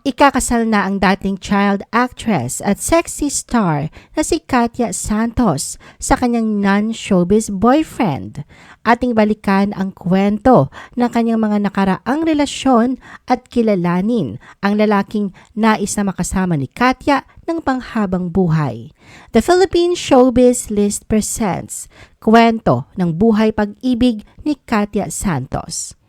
Ikakasal na ang dating child actress at sexy star na si Katya Santos sa kanyang non-showbiz boyfriend. Ating balikan ang kwento ng kanyang mga nakaraang relasyon at kilalanin ang lalaking nais na makasama ni Katya ng panghabang buhay. The Philippine Showbiz List presents Kwento ng Buhay Pag-ibig ni Katya Santos.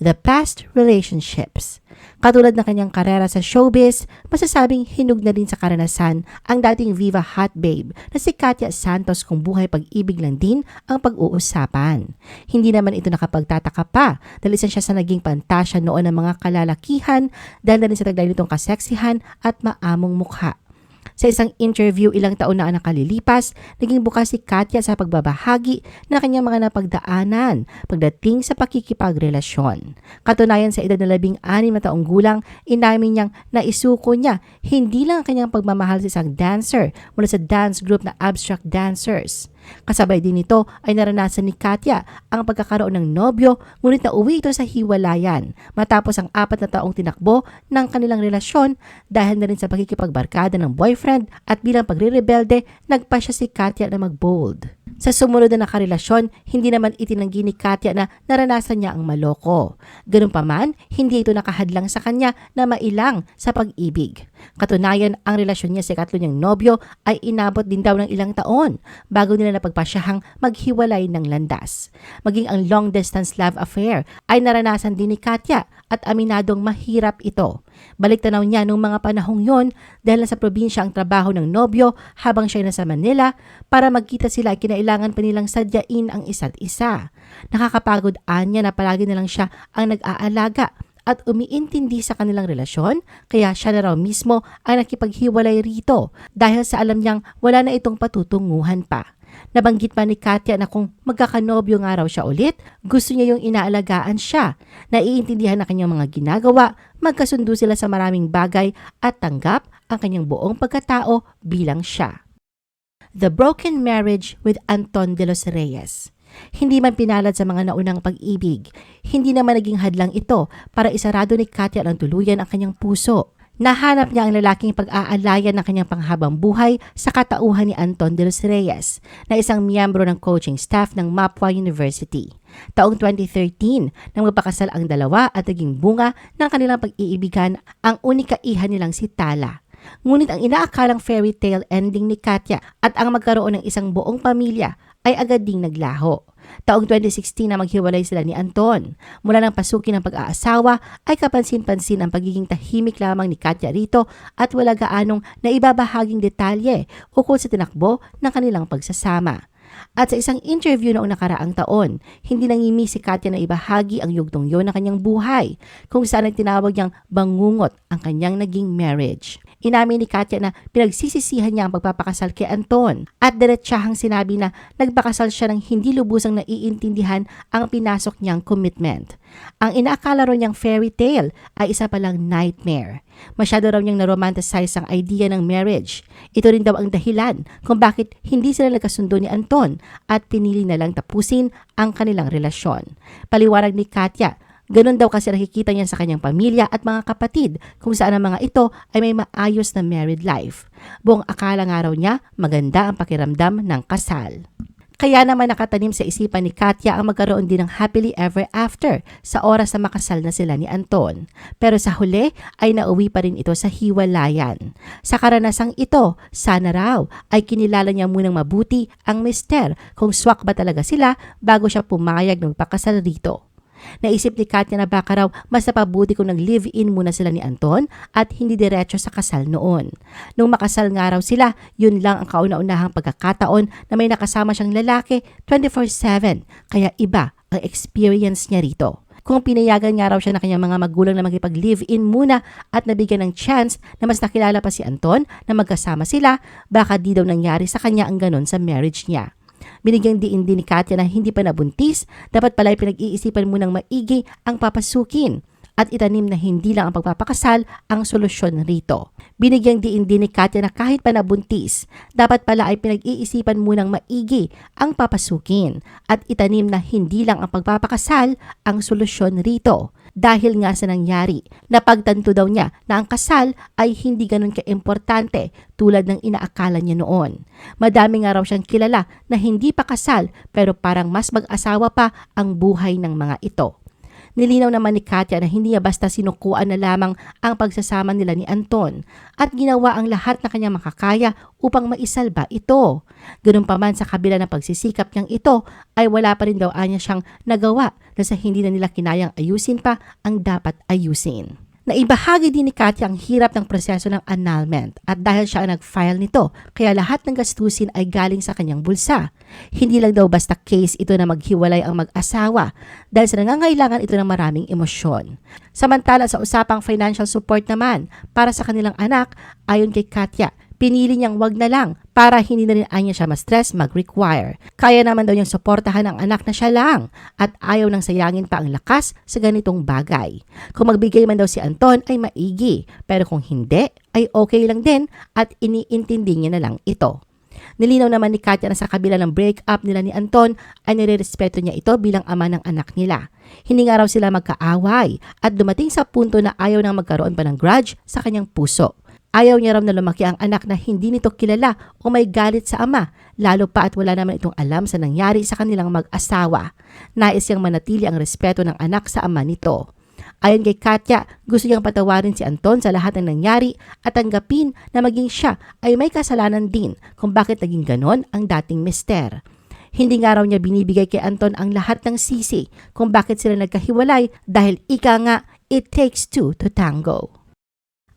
The Past Relationships Katulad ng kanyang karera sa showbiz, masasabing hinug na din sa karanasan ang dating Viva Hot Babe na si Katya Santos kung buhay pag-ibig lang din ang pag-uusapan. Hindi naman ito nakapagtataka pa dahil isa siya sa naging pantasya noon ng mga kalalakihan dahil na rin sa taglay nitong kaseksihan at maamong mukha. Sa isang interview ilang taon na nakalilipas, naging bukas si Katya sa pagbabahagi ng kanyang mga napagdaanan pagdating sa pakikipagrelasyon. Katunayan sa edad na labing anim na taong gulang, inamin niyang naisuko niya hindi lang ang kanyang pagmamahal sa isang dancer mula sa dance group na Abstract Dancers. Kasabay din nito ay naranasan ni Katya ang pagkakaroon ng nobyo ngunit nauwi ito sa hiwalayan matapos ang apat na taong tinakbo ng kanilang relasyon dahil na rin sa pagkikipagbarkada ng boyfriend at bilang pagre-rebelde nagpa siya si Katya na mag-bold. Sa sumunod na nakarelasyon, hindi naman itinanggi ni Katya na naranasan niya ang maloko. Ganun pa man, hindi ito nakahadlang sa kanya na mailang sa pag-ibig. Katunayan, ang relasyon niya sa katlo niyang nobyo ay inabot din daw ng ilang taon bago nila napagpasyahang maghiwalay ng landas. Maging ang long-distance love affair ay naranasan din ni Katya at aminadong mahirap ito. Balik tanaw niya nung mga panahong yon dahil sa probinsya ang trabaho ng nobyo habang siya nasa Manila para magkita sila ay kinailangan pa nilang sadyain ang isa't isa. Nakakapagod anya na palagi na lang siya ang nag-aalaga at umiintindi sa kanilang relasyon kaya siya na raw mismo ang nakipaghiwalay rito dahil sa alam niyang wala na itong patutunguhan pa. Nabanggit pa ni Katya na kung magkakanobyo nga raw siya ulit, gusto niya yung inaalagaan siya. Naiintindihan na kanyang mga ginagawa, magkasundo sila sa maraming bagay at tanggap ang kanyang buong pagkatao bilang siya. The Broken Marriage with Anton de los Reyes hindi man pinalad sa mga naunang pag-ibig, hindi naman naging hadlang ito para isarado ni Katya ng tuluyan ang kanyang puso. Nahanap niya ang lalaking pag-aalayan ng kanyang panghabang buhay sa katauhan ni Anton de los Reyes, na isang miyembro ng coaching staff ng Mapua University. Taong 2013, nang magpakasal ang dalawa at naging bunga ng kanilang pag-iibigan ang unika iha nilang si Tala. Ngunit ang inaakalang fairy tale ending ni Katya at ang magkaroon ng isang buong pamilya ay agad ding naglaho. Taong 2016 na maghiwalay sila ni Anton. Mula ng pasukin ng pag-aasawa ay kapansin-pansin ang pagiging tahimik lamang ni Katya rito at wala gaanong naibabahaging detalye ukol sa tinakbo ng kanilang pagsasama. At sa isang interview noong nakaraang taon, hindi nangimi si Katya na ibahagi ang yugtong yon ng kanyang buhay, kung saan ang tinawag niyang bangungot ang kanyang naging marriage. Inamin ni Katya na pinagsisisihan niya ang pagpapakasal kay Anton at diretsahang sinabi na nagpakasal siya ng hindi lubusang naiintindihan ang pinasok niyang commitment. Ang inaakala ro niyang fairy tale ay isa palang nightmare. Masyado raw niyang naromanticize ang idea ng marriage. Ito rin daw ang dahilan kung bakit hindi sila nagkasundo ni Anton at pinili na lang tapusin ang kanilang relasyon. Paliwanag ni Katya, Ganon daw kasi nakikita niya sa kanyang pamilya at mga kapatid kung saan ang mga ito ay may maayos na married life. Buong akala nga raw niya maganda ang pakiramdam ng kasal. Kaya naman nakatanim sa isipan ni Katya ang magkaroon din ng happily ever after sa oras na makasal na sila ni Anton. Pero sa huli ay nauwi pa rin ito sa hiwalayan. Sa karanasang ito, sana raw ay kinilala niya munang mabuti ang mister kung swak ba talaga sila bago siya pumayag ng pakasal rito. Naisip ni Katya na baka raw mas napabuti kung nag-live-in muna sila ni Anton at hindi diretso sa kasal noon. Nung makasal nga raw sila, yun lang ang kauna-unahang pagkakataon na may nakasama siyang lalaki 24-7 kaya iba ang experience niya rito. Kung pinayagan nga raw siya ng kanyang mga magulang na magkipag-live-in muna at nabigyan ng chance na mas nakilala pa si Anton na magkasama sila, baka di daw nangyari sa kanya ang ganon sa marriage niya. Binigyang diin din ni Katya na hindi pa nabuntis, dapat pala pinag-iisipan munang maigi ang papasukin at itanim na hindi lang ang pagpapakasal ang solusyon rito. Binigyang diin din ni Katya na kahit pa nabuntis, dapat pala ay pinag-iisipan munang maigi ang papasukin at itanim na hindi lang ang pagpapakasal ang solusyon rito. Dahil nga sa nangyari. Napagtanto daw niya na ang kasal ay hindi ganun kaimportante tulad ng inaakala niya noon. Madami nga raw siyang kilala na hindi pa kasal pero parang mas mag-asawa pa ang buhay ng mga ito. Nilinaw naman ni Katya na hindi niya basta sinukuan na lamang ang pagsasama nila ni Anton at ginawa ang lahat na kanyang makakaya upang maisalba ito. Ganun pa man sa kabila ng pagsisikap niyang ito ay wala pa rin daw anya siyang nagawa na sa hindi na nila kinayang ayusin pa ang dapat ayusin. Naibahagi din ni Katya ang hirap ng proseso ng annulment at dahil siya ang nag-file nito, kaya lahat ng gastusin ay galing sa kanyang bulsa. Hindi lang daw basta case ito na maghiwalay ang mag-asawa dahil sa nangangailangan ito ng maraming emosyon. Samantala sa usapang financial support naman para sa kanilang anak, ayon kay Katya, pinili niyang wag na lang para hindi na rin anya siya ma-stress mag-require. Kaya naman daw niyang suportahan ang anak na siya lang at ayaw nang sayangin pa ang lakas sa ganitong bagay. Kung magbigay man daw si Anton ay maigi, pero kung hindi ay okay lang din at iniintindi niya na lang ito. Nilinaw naman ni Katya na sa kabila ng breakup nila ni Anton ay nirerespeto niya ito bilang ama ng anak nila. Hindi nga raw sila magkaaway at dumating sa punto na ayaw nang magkaroon pa ng grudge sa kanyang puso. Ayaw niya raw na lumaki ang anak na hindi nito kilala o may galit sa ama, lalo pa at wala naman itong alam sa nangyari sa kanilang mag-asawa. Nais niyang manatili ang respeto ng anak sa ama nito. Ayon kay Katya, gusto niyang patawarin si Anton sa lahat ng nangyari at tanggapin na maging siya ay may kasalanan din kung bakit naging ganon ang dating mister. Hindi nga raw niya binibigay kay Anton ang lahat ng sisi kung bakit sila nagkahiwalay dahil ika nga, it takes two to tango.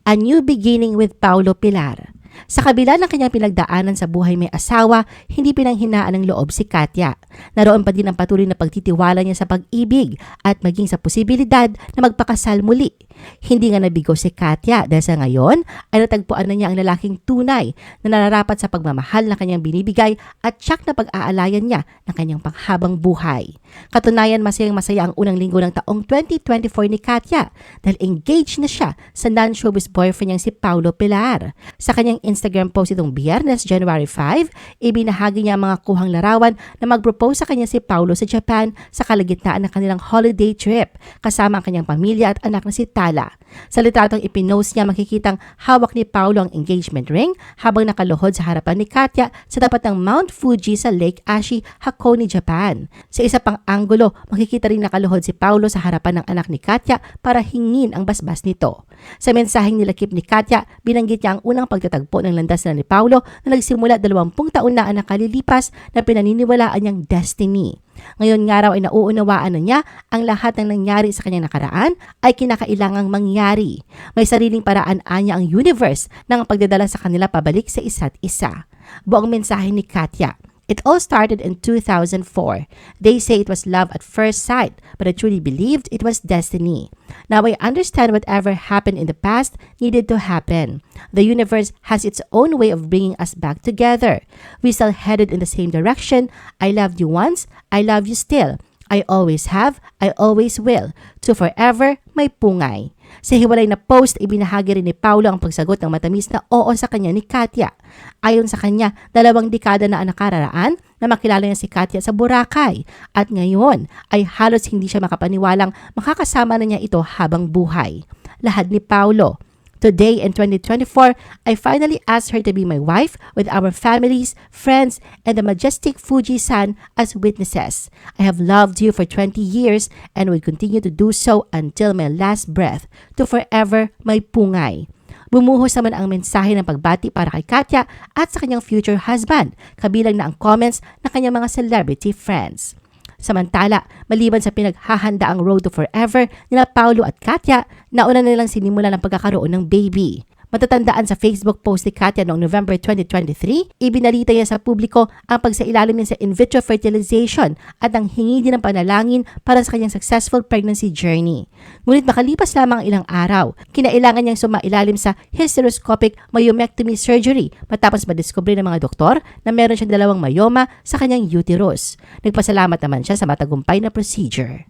A New Beginning with Paulo Pilar. Sa kabila ng kanyang pinagdaanan sa buhay may asawa, hindi pinanghinaan ng loob si Katya. Naroon pa din ang patuloy na pagtitiwala niya sa pag-ibig at maging sa posibilidad na magpakasal muli. Hindi nga nabigo si Katya dahil sa ngayon ay natagpuan na niya ang lalaking tunay na nararapat sa pagmamahal na kanyang binibigay at tsak na pag-aalayan niya ng kanyang panghabang buhay. Katunayan masayang masaya ang unang linggo ng taong 2024 ni Katya dahil engaged na siya sa non-showbiz boyfriend niyang si Paulo Pilar. Sa kanyang Instagram post itong biyernes, January 5, ibinahagi niya ang mga kuhang larawan na mag-propose sa kanya si Paulo sa Japan sa kalagitnaan ng kanilang holiday trip kasama ang kanyang pamilya at anak na si Tala. Sa litratong ipinost niya makikitang hawak ni Paulo ang engagement ring habang nakaluhod sa harapan ni Katya sa tapat ng Mount Fuji sa Lake Ashi, Hakone, Japan. Sa isa pang anggulo, makikita rin nakaluhod si Paulo sa harapan ng anak ni Katya para hingin ang basbas nito. Sa mensaheng nilakip ni Katya, binanggit niya ang unang pagtatagpo ng landas na ni Paulo na nagsimula 20 taon na ang nakalilipas na pinaniniwalaan niyang destiny. Ngayon nga raw ay nauunawaan na niya ang lahat ng nangyari sa kanyang nakaraan ay kinakailangang mangyari. May sariling paraan anya ang universe ng pagdadala sa kanila pabalik sa isa't isa. Buong mensahe ni Katya, It all started in 2004. They say it was love at first sight, but I truly believed it was destiny. Now I understand whatever happened in the past needed to happen. The universe has its own way of bringing us back together. We still headed in the same direction. I loved you once, I love you still. I always have, I always will. To forever, my pungay. Sa hiwalay na post, ibinahagi rin ni Paulo ang pagsagot ng matamis na oo sa kanya ni Katya. Ayon sa kanya, dalawang dekada na ang nakararaan na makilala niya si Katya sa Boracay at ngayon ay halos hindi siya makapaniwalang makakasama na niya ito habang buhay. Lahad ni Paulo. Today in 2024, I finally asked her to be my wife with our families, friends, and the majestic Fuji-san as witnesses. I have loved you for 20 years and will continue to do so until my last breath. To forever, my pungay. Bumuhos naman ang mensahe ng pagbati para kay Katya at sa kanyang future husband, kabilang na ang comments ng kanyang mga celebrity friends. Samantala, maliban sa pinaghahanda ang Road to Forever nila Paulo at Katya, nauna nilang sinimula ng pagkakaroon ng baby. Matatandaan sa Facebook post ni Katya noong November 2023, ibinalita niya sa publiko ang pagsailalim niya sa in vitro fertilization at ang hingi din ng panalangin para sa kanyang successful pregnancy journey. Ngunit makalipas lamang ilang araw, kinailangan niyang sumailalim sa hysteroscopic myomectomy surgery matapos madiskubre ng mga doktor na meron siyang dalawang myoma sa kanyang uterus. Nagpasalamat naman siya sa matagumpay na procedure.